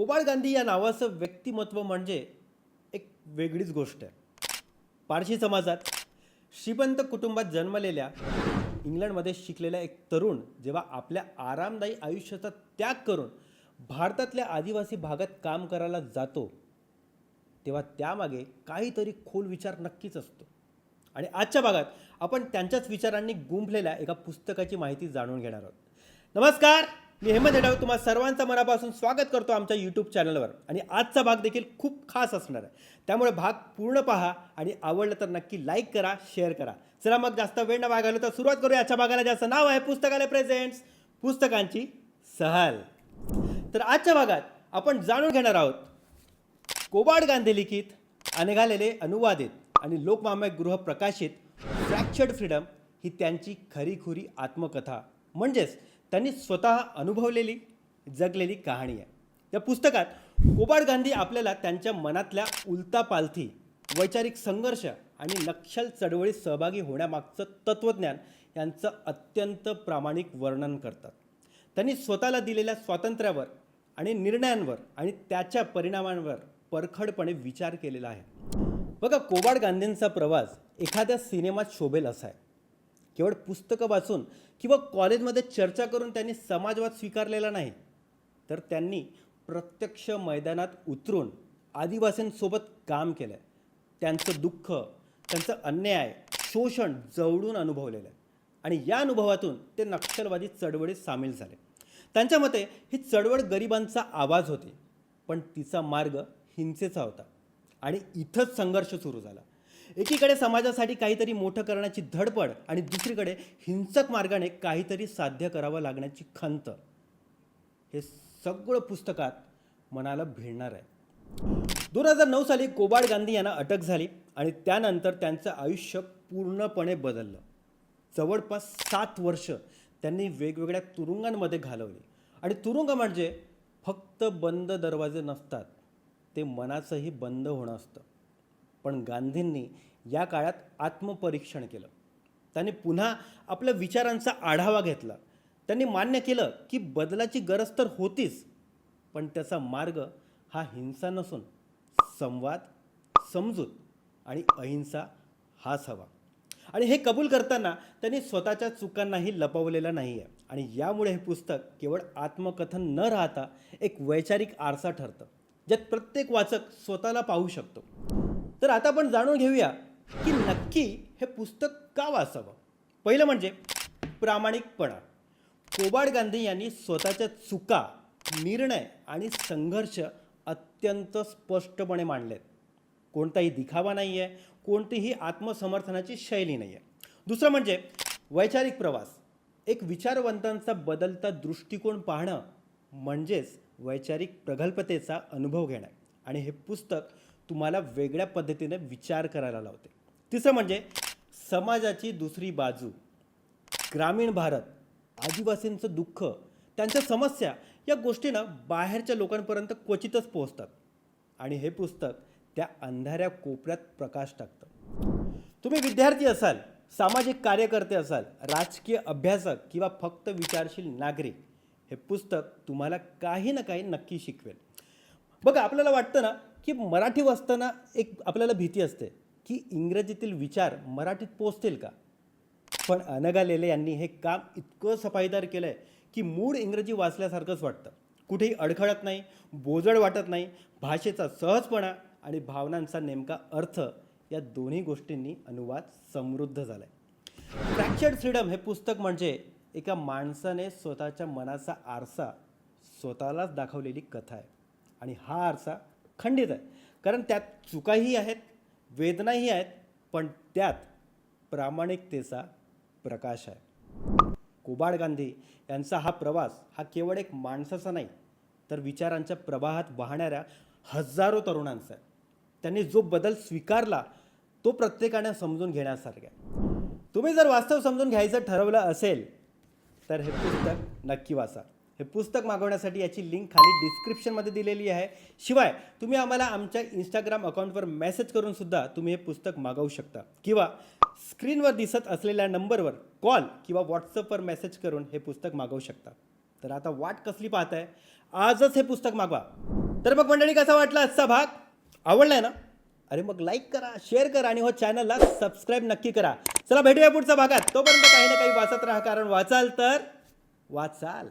कोबाळ गांधी या नावाचं व्यक्तिमत्व म्हणजे एक वेगळीच गोष्ट आहे. पारशी समाजात श्रीमंत कुटुंबात जन्मलेल्या इंग्लंडमध्ये शिकलेला एक तरुण जेव्हा आपल्या आरामदायी आयुष्याचा त्याग करून भारतातल्या आदिवासी भागात काम करायला जातो तेव्हा त्यामागे काहीतरी खोल विचार नक्कीच असतो. आणि आजच्या भागात आपण त्यांच्याच विचारांनी गुंफलेल्या एका पुस्तकाची माहिती जाणून घेणार आहोत. नमस्कार! मी हेमंत हेडाव तुम्हाला सर्वांचं मनापासून स्वागत करतो आमच्या यूट्यूब चॅनलवर आणि आजचा भाग देखील खूप खास असणार आहे. त्यामुळे भाग पूर्ण पहा आणि आवडलं तर नक्की लाईक करा शेअर करा. चला मग जास्त वेळ न वागायला तर सुरुवात करूया. आजच्या भागाला ज्याचं नाव आहे पुस्तकालय प्रेझेंट्स पुस्तकांची सहल. तर आजच्या भागात आपण जाणून घेणार आहोत कोबाड गांधी लिखित अनेघालेले अनुवादित आणि लोकमामय गृह प्रकाशित फ्रॅक्चर्ड फ्रीडम ही त्यांची खरीखुरी आत्मकथा. म्हणजेच त्यांनी स्वतः अनुभवलेली जगलेली कहाणी आहे. या पुस्तकात कोबाड गांधी आपल्याला त्यांच्या मनातल्या उलतापालथी वैचारिक संघर्ष आणि नक्षल चळवळीत सहभागी होण्यामागचं तत्त्वज्ञान यांचं अत्यंत प्रामाणिक वर्णन करतात. त्यांनी स्वतःला दिलेल्या स्वातंत्र्यावर आणि निर्णयांवर आणि त्याच्या परिणामांवर परखडपणे विचार केलेला आहे. बघा कोबाड गांधींचा प्रवास एखाद्या सिनेमात शोभेल असा आहे. केवळ पुस्तकं वाचून किंवा कॉलेजमध्ये चर्चा करून त्यांनी समाजवाद स्वीकारलेला नाही तर त्यांनी प्रत्यक्ष मैदानात उतरून आदिवासींसोबत काम केलं आहे त्यांचं दुःख त्यांचं अन्याय शोषण जवळून अनुभवलेलं आहे. आणि या अनुभवातून ते नक्षलवादी चळवळीत सामील झाले. त्यांच्या मते ही चळवळ गरिबांचा आवाज होती पण तिचा मार्ग हिंसेचा होता आणि इथंच संघर्ष सुरू झाला. एकीकडे समाजासाठी काहीतरी मोठं करण्याची धडपड आणि दुसरीकडे हिंसक मार्गाने काहीतरी साध्य करावं लागण्याची खंत. हे सगळं पुस्तकात मनाला भिडणार आहे. दोन हजार नऊ साली कोबाड गांधी यांना अटक झाली आणि त्यानंतर त्यांचं आयुष्य पूर्णपणे बदललं. जवळपास सात वर्ष त्यांनी वेगवेगळ्या तुरुंगांमध्ये घालवली. आणि तुरुंग म्हणजे फक्त बंद दरवाजे नसतात ते मनाचंही बंद होणं असतं. पण गांधींनी या काळात आत्मपरीक्षण केलं. त्यांनी पुन्हा आपल्या विचारांचा आढावा घेतला. त्यांनी मान्य केलं की बदलाची गरज तर होतीच पण त्याचा मार्ग हा हिंसा नसून संवाद समजूत आणि अहिंसा हाच हवा. आणि हे कबूल करताना त्यांनी स्वतःच्या चुकांनाही लपवलेलं नाही आहे आणि यामुळे हे पुस्तक केवळ आत्मकथन न राहता एक वैचारिक आरसा ठरतं ज्यात प्रत्येक वाचक स्वतःला पाहू शकतो. तर आता आपण जाणून घेऊया की नक्की हे पुस्तक का वाचावं. पहिलं म्हणजे प्रामाणिकपणा. कोबाड गांधी यांनी स्वतःच्या चुका निर्णय आणि संघर्ष अत्यंत स्पष्टपणे मांडलेत. कोणताही दिखावा नाही आहे कोणतीही आत्मसमर्थनाची शैली नाही आहे दुसरं म्हणजे वैचारिक प्रवास. एक विचारवंतांचा बदलता दृष्टिकोन पाहणं म्हणजेच वैचारिक प्रगल्भतेचा अनुभव घेणं. आणि हे पुस्तक तुम्हाला वेगळ्या पद्धतीने विचार करायला लावते. तिसरं म्हणजे समाजाची दुसरी बाजू. ग्रामीण भारत आदिवासींचं दुःख त्यांच्या समस्या या गोष्टींना बाहेरच्या लोकांपर्यंत क्वचितच पोहोचतात. आणि हे पुस्तक त्या अंधाऱ्या कोपऱ्यात प्रकाश टाकतं. तुम्ही विद्यार्थी असाल सामाजिक कार्यकर्ते असाल राजकीय अभ्यासक किंवा फक्त विचारशील नागरिक हे पुस्तक तुम्हाला काही ना काही नक्की शिकवेल. बघा आपल्याला वाटतं ना की मराठी वाचताना एक आपल्याला भीती असते की इंग्रजीतील विचार मराठीत पोचतील का? पण अनगा लेले यांनी हे काम इतकं सफाईदार केलं आहे की मूळ इंग्रजी वाचल्यासारखंच वाटतं. कुठेही अडखळत नाही बोजड वाटत नाही भाषेचा सहजपणा आणि भावनांचा नेमका अर्थ या दोन्ही गोष्टींनी अनुवाद समृद्ध झाला आहे फ्रॅक्चर्ड फ्रीडम हे पुस्तक म्हणजे एका माणसाने स्वतःच्या मनाचा आरसा स्वतःलाच दाखवलेली कथा आहे. आणि हा आरसा खंडित आहे. कारण त्यात चुकाही आहेत वेदनाही आहेत पण त्यात प्रामाणिकतेचा प्रकाश आहे. कोबाड गांधी यांचा हा प्रवास हा केवळ एक माणसाचा नाही तर विचारांच्या प्रवाहात वाहणाऱ्या हजारो तरुणांचा आहे. त्यांनी जो बदल स्वीकारला तो प्रत्येकाने समजून घेण्यासारखा आहे. तुम्ही जर वास्तव समजून घ्यायचं ठरवलं असेल तर हे पुस्तक नक्की वाचा. हे पुस्तक मागवण्यासाठी याची लिंक खाली डिस्क्रिप्शनमध्ये दिलेली आहे. शिवाय तुम्ही आम्हाला आमच्या इंस्टाग्राम अकाउंटवर मेसेज करून सुद्धा तुम्ही हे पुस्तक मागवू शकता. किंवा स्क्रीनवर दिसत असलेल्या नंबरवर कॉल किंवा व्हॉट्सअपवर मेसेज करून हे पुस्तक मागवू शकता. तर आता वाट कसली पाहत आहे आजच हे पुस्तक मागवा. तर मग मंडळी कसा वाटला आजचा भाग? आवडलाय ना? अरे मग लाईक करा शेअर करा आणि हो चॅनलला सबस्क्राईब नक्की करा. चला भेटूया पुढच्या भागात. तोपर्यंत काही ना काही वाचत राहा. कारण वाचाल तर वाचाल.